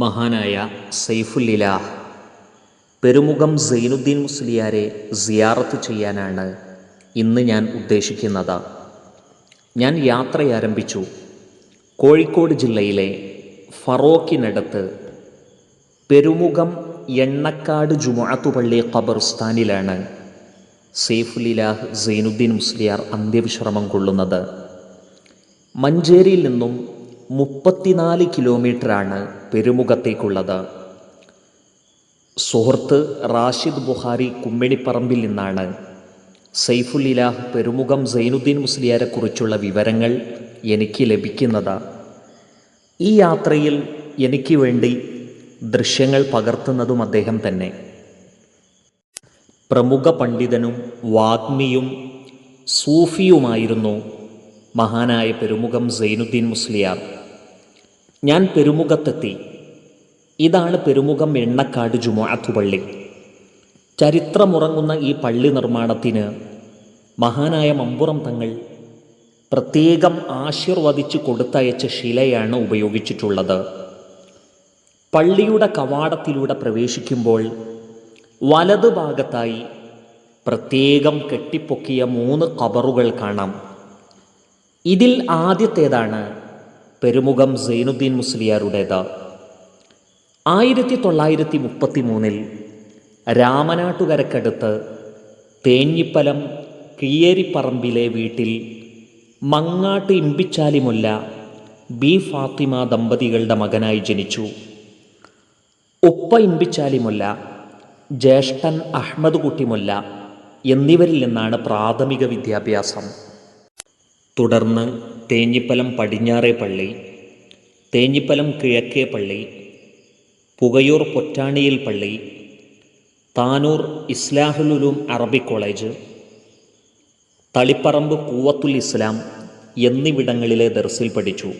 മഹാനായ സൈഫുല്ലിലാഹ് പെരുമുഖം സൈനുദ്ദീൻ മുസ്ലിയാരെ സിയാറത്ത് ചെയ്യാനാണ് ഇന്ന് ഞാൻ ഉദ്ദേശിക്കുന്നത്. ഞാൻ യാത്ര ആരംഭിച്ചു കോഴിക്കോട് ജില്ലയിലെ ഫറോക്കിനടുത്ത് പെരുമുഖം എണ്ണക്കാട് ജുമാത്തുപള്ളി ഖബർസ്ഥാനിലാണ് സെയ്ഫുലിലാഹ് സൈനുദ്ദീൻ മുസ്ലിയാർ അന്ത്യവിശ്രമം കൊള്ളുന്നത്. മഞ്ചേരിയിൽ നിന്നും മുപ്പത്തിനാല് കിലോമീറ്ററാണ് പെരുമുഖത്തേക്കുള്ളത്. സുഹൃത്ത് റാഷിദ് ബുഹാരി കുമ്മിണിപ്പറമ്പിൽ നിന്നാണ് സൈഫുലിലാഹ് പെരുമുഖം സൈനുദ്ദീൻ മുസ്ലിയാരെക്കുറിച്ചുള്ള വിവരങ്ങൾ എനിക്ക് ലഭിക്കുന്നത്. ഈ യാത്രയിൽ എനിക്ക് വേണ്ടി ദൃശ്യങ്ങൾ പകർത്തുന്നതും അദ്ദേഹം തന്നെ. പ്രമുഖ പണ്ഡിതനും വാഗ്മിയും സൂഫിയുമായിരുന്നു മഹാനായ പെരുമുഖം സൈനുദ്ദീൻ മുസ്ലിയാർ. ഞാൻ പെരുമുഖത്തെത്തി. ഇതാണ് പെരുമുഖം എണ്ണക്കാട് ജുമാഅത്തു പള്ളി. ചരിത്രമുറങ്ങുന്ന ഈ പള്ളി നിർമ്മാണത്തിന് മഹാനായ മമ്പുറം തങ്ങൾ പ്രത്യേകം ആശീർവദിച്ച് കൊടുത്തയച്ച ശിലയാണ് ഉപയോഗിച്ചിട്ടുള്ളത്. പള്ളിയുടെ കവാടത്തിലൂടെ പ്രവേശിക്കുമ്പോൾ വലതുഭാഗത്തായി പ്രത്യേകം കെട്ടിപ്പൊക്കിയ മൂന്ന് കബറുകൾ കാണാം. ഇതിൽ ആദ്യത്തേതാണ് പെരുമുഖം സൈനുദ്ദീൻ മുസ്ലിയാരുടേത്. ആയിരത്തി തൊള്ളായിരത്തി മുപ്പത്തി മൂന്നിൽ രാമനാട്ടുകരക്കടുത്ത് തേഞ്ഞിപ്പലം കിയേരിപ്പറമ്പിലെ വീട്ടിൽ മങ്ങാട്ട് ഇമ്പിച്ചാലിമുല്ല ബി ഫാത്തിമ ദമ്പതികളുടെ മകനായി ജനിച്ചു. ഉപ്പ ഇമ്പിച്ചാലിമുല്ല ജ്യേഷ്ഠൻ അഹമ്മദ് കുട്ടിമുല്ല എന്നിവരിൽ നിന്നാണ് പ്രാഥമിക വിദ്യാഭ്യാസം. തുടർന്ന് തേഞ്ഞിപ്പലം പടിഞ്ഞാറേ പള്ളി തേഞ്ഞിപ്പലം കിഴക്കേ പള്ളി പുകയൂർ പൊറ്റാണിയിൽ പള്ളി താനൂർ ഇസ്ലാഹുലുലൂം അറബി കോളേജ് തളിപ്പറമ്പ് കൂവത്തുൽ ഇസ്ലാം എന്നിവിടങ്ങളിലെ ദർസിൽ പഠിച്ചു.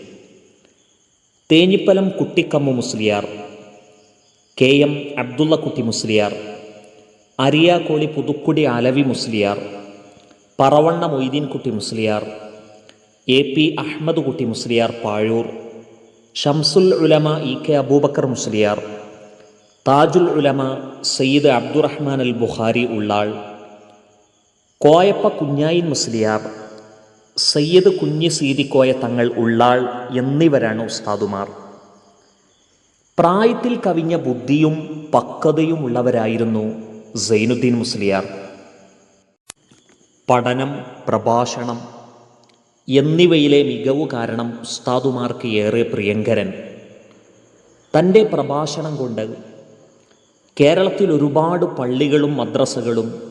Thenhipalam Kuttikkammu Musliyar K M Abdullakutty Musliyar Ariyakkoli Puthukkudi Alavi Musliyar Paravanna Moideenkutty Musliyar A P Ahammad Kutty Musliyar Pazhur Shamsul Ulama E K Abubakar Musliyar Tajul Ulama Sayyid Abdurahman Al Bukhari Ullal Koyappa Kunhayin Musliyar Sayyid Kunhi Seethikoya Thangal Ullal എന്നിവരാണ് ഉസ്താദുമാർ. പ്രായത്തിൽ കവിഞ്ഞ ബുദ്ധിയും പക്വതയും ഉള്ളവരായിരുന്നു സൈനുദ്ദീൻ മുസ്ലിയാർ. പഠനം പ്രഭാഷണം എന്നിവയിലെ മികവ് കാരണം ഉസ്താദുമാർക്ക് ഏറെ പ്രിയങ്കരൻ. തന്റെ പ്രഭാഷണം കൊണ്ട് കേരളത്തിൽ ഒരുപാട് പള്ളികളും മദ്രസകളും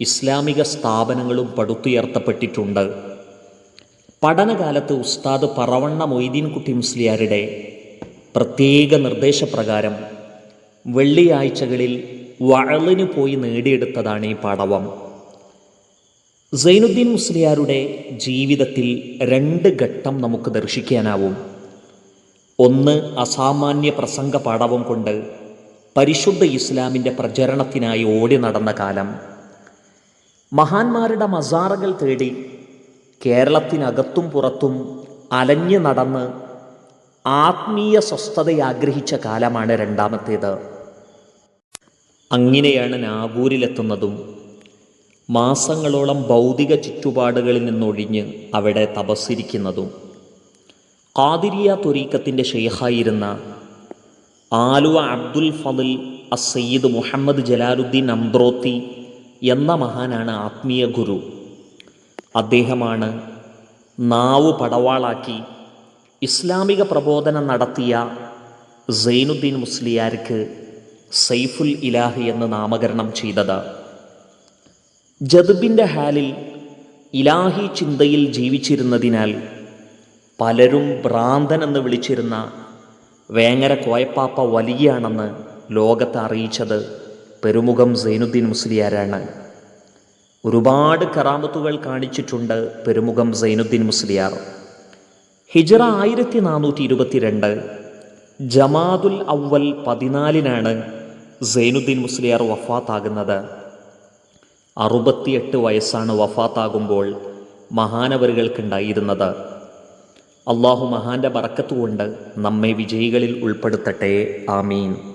ഇസ്ലാമിക സ്ഥാപനങ്ങളും പടുത്തുയർത്തപ്പെട്ടിട്ടുണ്ട്. പഠനകാലത്ത് ഉസ്താദ് പറവണ്ണ മൊയ്തീൻകുട്ടി മുസ്ലിയാരുടെ പ്രത്യേക നിർദ്ദേശപ്രകാരം വെള്ളിയാഴ്ചകളിൽ വഴലിന് പോയി നേടിയെടുത്തതാണ് ഈ പടവം സൈനുദ്ദീൻ മുസ്ലിയാരുടെ ജീവിതത്തിൽ രണ്ട് ഘട്ടം നമുക്ക് ദർശിക്കാനാവും. ഒന്ന് അസാമാന്യ പ്രസംഗ പാടവം കൊണ്ട് പരിശുദ്ധ ഇസ്ലാമിന്റെ പ്രചരണത്തിനായി ഓടി നടന്ന കാലം. മഹാന്മാരുടെ മസാറകൾ തേടി കേരളത്തിനകത്തും പുറത്തും അലഞ്ഞു നടന്ന് ആത്മീയ സ്വസ്ഥതയാഗ്രഹിച്ച കാലമാണ് രണ്ടാമത്തേത്. അങ്ങനെയാണ് നാഗൂരിലെത്തുന്നതും മാസങ്ങളോളം ഭൗതിക ചുറ്റുപാടുകളിൽ നിന്നൊഴിഞ്ഞ് അവിടെ തപസ്സിരിക്കുന്നതും. ഖാദിരിയ തൊരീക്കത്തിന്റെ ഷെയ്ഖായിരുന്ന ആലുവ അബ്ദുൽ ഫതിൽ അസയ്യിദ് മുഹമ്മദ് ജലാലുദ്ദീൻ അംബ്രോത്തി എന്ന മഹാനാണ് ആത്മീയ ഗുരു. അദ്ദേഹമാണ് നാവ് പടവാളാക്കി ഇസ്ലാമിക പ്രബോധനം നടത്തിയ സൈനുദ്ദീൻ മുസ്ലിയാർക്ക് സൈഫുൽ ഇലാഹി എന്ന് നാമകരണം ചെയ്തത്. ജദ്ബിന്റെ ഹാലിൽ ഇലാഹി ചിന്തയിൽ ജീവിച്ചിരുന്നതിനാൽ പലരും ഭ്രാന്തൻ എന്ന് വിളിച്ചിരുന്ന വേങ്ങര കോയപ്പാപ്പ വലിയാണെന്ന് ലോകത്തെ അറിയിച്ചത് പെരുമുഖം സൈനുദ്ദീൻ മുസ്ലിയാരാണ്. ഒരുപാട് കറാമത്തുകൾ കാണിച്ചിട്ടുണ്ട് പെരുമുഖം സൈനുദ്ദീൻ മുസ്ലിയാർ. ഹിജറ ആയിരത്തി നാനൂറ്റി ഇരുപത്തിരണ്ട് ജമാദുൽ അവൽ പതിനാലിനാണ് സൈനുദ്ദീൻ മുസ്ലിയാർ വഫാത്താകുന്നത്. അറുപത്തിയെട്ട് വയസ്സാണ് വഫാത്താകുമ്പോൾ മഹാനവറുകൾക്കുണ്ടായിരുന്നത്. അള്ളാഹു മഹാന്റെ ബറക്കത്തുകൊണ്ട് നമ്മെ വിജയികളിൽ ഉൾപ്പെടുത്തട്ടെ. ആമീൻ.